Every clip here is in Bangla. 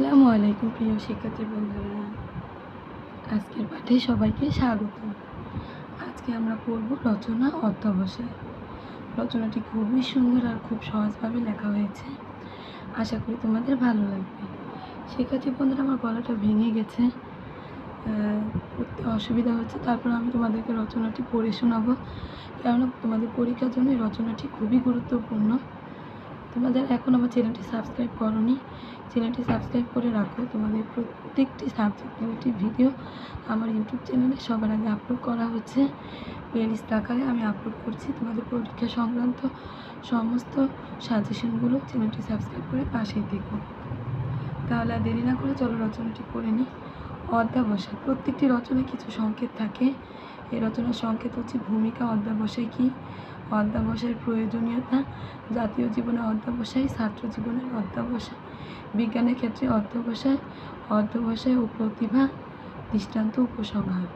আসসালামু আলাইকুম প্রিয় শিক্ষার্থী বন্ধুরা। আজকের পাঠে সবাইকে স্বাগত। আজকে আমরা পড়ব রচনা অধ্যবসায়। রচনাটি খুবই সুন্দর আর খুব সহজভাবে লেখা হয়েছে। আশা করি তোমাদের ভালো লাগবে। শিক্ষার্থী বন্ধুরা, আমার গলাটা ভেঙে গেছে। পড়তে অসুবিধা হচ্ছে, তারপর আমি তোমাদেরকে রচনাটি পড়ে শোনাবো। কেননা তোমাদের পরীক্ষার জন্য রচনাটি খুবই গুরুত্বপূর্ণ। তোমাদের এখন আমার চ্যানেলটি সাবস্ক্রাইব করনি, চ্যানেলটি সাবস্ক্রাইব করে রাখো। তোমাদের প্রত্যেকটি সাবজেক্ট ভিডিও আমার ইউটিউব চ্যানেলে সবার আগে আপলোড করা হচ্ছে। প্লেলিস্ট আকারে আমি আপলোড করছি। তোমাদের পরীক্ষা সংক্রান্ত সমস্ত সাজেশনগুলো চ্যানেলটি সাবস্ক্রাইব করে পাশেই দেখো তাহলে আর দেরি না করে চলো রচনাটি পড়ে নিই। অধ্যাবসায়। প্রত্যেকটি রচনায় কিছু সংকেত থাকে। এই রচনার সংকেত হচ্ছে ভূমিকা অধ্যাবসায় কী? অধ্যাবসায়ের প্রয়োজনীয়তা, জাতীয় জীবনে অধ্যবসায়, ছাত্র জীবনের অধ্যবসায়। বিজ্ঞানের ক্ষেত্রে অধ্যবসায় অধ্যবসায় ও প্রতিভা, দৃষ্টান্ত উপসংহার।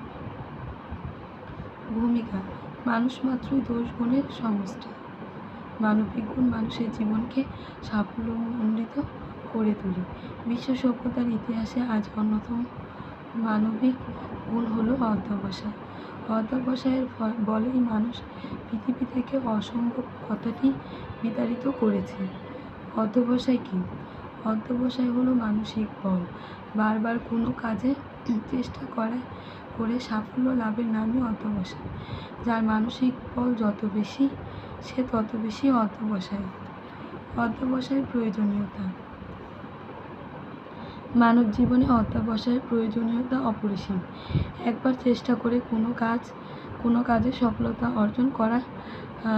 ভূমিকা, মানুষ মাত্রই দোষ গুণের সমষ্টি। মানবিক গুণ মানুষের জীবনকে সাফল্যমণ্ডিত করে তোলে। বিশ্ব সভ্যতার ইতিহাসে আজ অন্যতম মানবিক গুণ হলো অধ্যবসায়। অধ্যবসায়ের বলেই মানুষ পৃথিবী থেকে অসম্ভব কথাটি বিতাড়িত করেছে। অধ্যবসায় কী? অধ্যবসায় হলো মানসিক বল। বারবার কোনো কাজে চেষ্টা করে করে সাফল্য লাভের নামই অধ্যবসায় যার মানসিক বল যত বেশি, সে তত বেশি অধ্যবসায় অধ্যবসায়ের প্রয়োজনীয়তা। মানব জীবনে অধ্যবসায়ের প্রয়োজনীয়তা অপরিসীম। একবার চেষ্টা করে কোনো কাজ, কোনো কাজে সফলতা অর্জন করা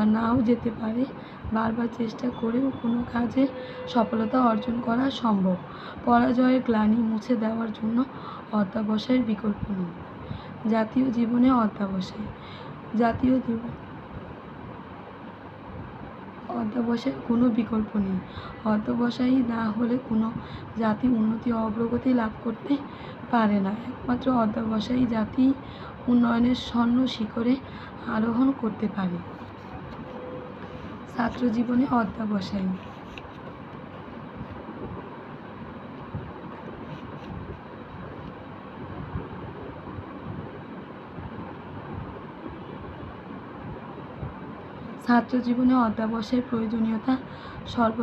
নাও যেতে পারে। বারবার চেষ্টা করেও কোনো কাজে সফলতা অর্জন করা সম্ভব। পরাজয়ের গ্লানি মুছে দেওয়ার জন্য অধ্যবসায়ের বিকল্প নেই। জাতীয় জীবনে অধ্যবসায়। জাতীয় জীবন অধ্যবসায়ের কোনো বিকল্প নেই। অধ্যবসায়ী না হলে কোনো জাতি উন্নতি অগ্রগতি লাভ করতে পারে না। একমাত্র অধ্যবসায়ী জাতি উন্নয়নের স্বর্ণ শিখরে আরোহণ করতে পারে। ছাত্র জীবনে অধ্যবসায়ী ছাত্র জীবনে অধ্যাবসায়ের প্রয়োজনীয়তা সর্ব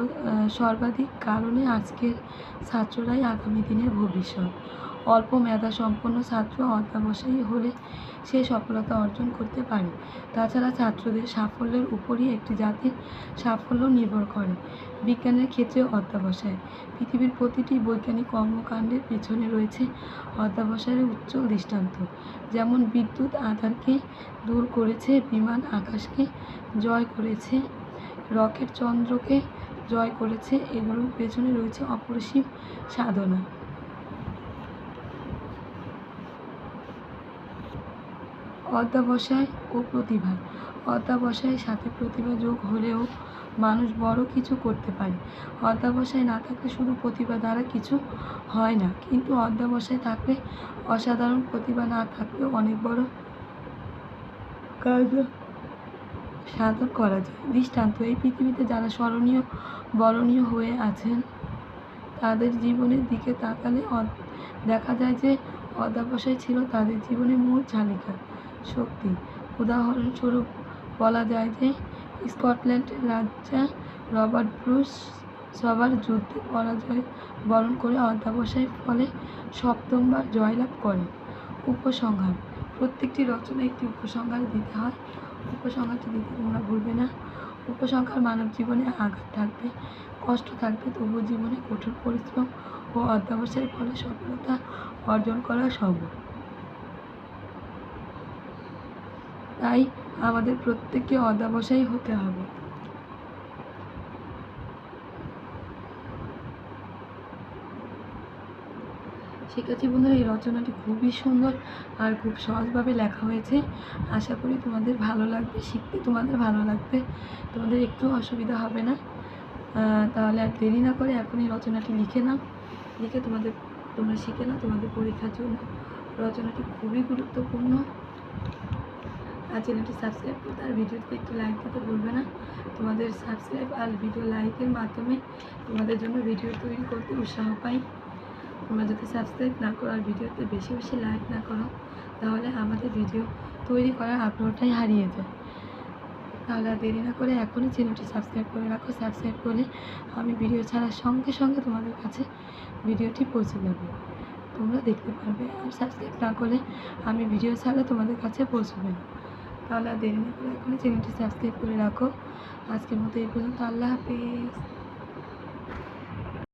সর্বাধিক কারণে আজকের ছাত্ররাই আগামী দিনের ভবিষ্যৎ। অল্প মেধা সম্পন্ন ছাত্র অধ্যাবসায়ী হলে সে সফলতা অর্জন করতে পারে। তাছাড়া ছাত্রদের সাফল্যের উপরই একটি জাতির সাফল্য নির্ভর করে। বিজ্ঞানের ক্ষেত্রে অধ্যাবসায়। পৃথিবীর প্রতিটি বৈজ্ঞানিক কর্মকাণ্ডের পেছনে রয়েছে অধ্যাবসায়ের উজ্জ্বল দৃষ্টান্ত। যেমন বিদ্যুৎ আধারকে দূর করেছে, বিমান আকাশকে জয় করেছে, রকেট চন্দ্রকে জয় করেছে, এগুলোর পেছনে রয়েছে অপরিসীম সাধনা। অধ্যাবসায় ও প্রতিভা। অধ্যাবসায়ের সাথে প্রতিভা যোগ হলেও মানুষ বড় কিছু করতে পারে। অধ্যাবসায় না থাকলে শুধু প্রতিভা দ্বারা কিছু হয় না, কিন্তু অধ্যাবসায় থাকলে অসাধারণ প্রতিভা না থাকলেও অনেক বড় কাজ সাধন করা যায়। দৃষ্টান্ত, এই পৃথিবীতে যারা স্মরণীয়, বরণীয় হয়ে আছেন, তাদের জীবনের দিকে তাকালে দেখা যায় যে অধ্যাবসায় ছিল তাদের জীবনের মূল চালিকা। শক্তি। উদাহরণস্বরূপ বলা যায় যে স্কটল্যান্ডের রাজা রবার্ট ব্রুস সবার যুদ্ধে পরাজয় বরণ করে অধ্যাবসায়ের ফলে সপ্তমবার জয়লাভ করে। উপসংহার। প্রত্যেকটি রচনায় একটি উপসংহার দিতে হয়। উপসংহারটি দিতে তোমরা ভুলবে না। উপসংহার মানব জীবনে আঘাত থাকবে, কষ্ট থাকবে তবু জীবনে কঠোর পরিশ্রম ও অধ্যাবসায়ের ফলে সফলতা অর্জন করা সম্ভব। তাই আমাদের প্রত্যেককে অধ্যাবসায়ী হতে হবে। শিক্ষার্থী বন্ধুরা, এই রচনাটি খুবই সুন্দর আর খুব সহজভাবে লেখা হয়েছে। আশা করি তোমাদের ভালো লাগবে, শিখতে তোমাদের ভালো লাগবে। তোমাদের একটু অসুবিধা হবে না। তাহলে আর দেরি না করে এখন এই রচনাটি লিখে নাও। লিখে তোমাদের, তোমরা শিখে নাও, তোমাদের পরীক্ষার জন্য। রচনাটি খুবই গুরুত্বপূর্ণ। আর চ্যানেলটি সাবস্ক্রাইব করতে আর ভিডিওতে একটু লাইক দিতে ভুলবে না। তোমাদের সাবস্ক্রাইব আর ভিডিও লাইকের মাধ্যমে তোমাদের জন্য ভিডিও তৈরি করতে উৎসাহ পাই। তোমরা যদি সাবস্ক্রাইব না করো আর ভিডিওতে বেশি বেশি লাইক না করো, তাহলে আমাদের ভিডিও তৈরি করার আগ্রহটাই হারিয়ে যায়। তাহলে আর দেরি না করে এখনই চ্যানেলটি সাবস্ক্রাইব করে রাখো। সাবস্ক্রাইব করলে আমি ভিডিও ছাড়ার সঙ্গে সঙ্গে তোমাদের কাছে ভিডিওটি পৌঁছে যাবে। তোমরা দেখতে পারবে আর সাবস্ক্রাইব না করলে আমি ভিডিও ছাড়া তোমাদের কাছে পৌঁছবে না। তাহলে দেরি না করে এখনই চ্যানেলটি সাবস্ক্রাইব করে রাখো। আজকের মতো এই পর্যন্ত। আল্লাহ হাফিজ।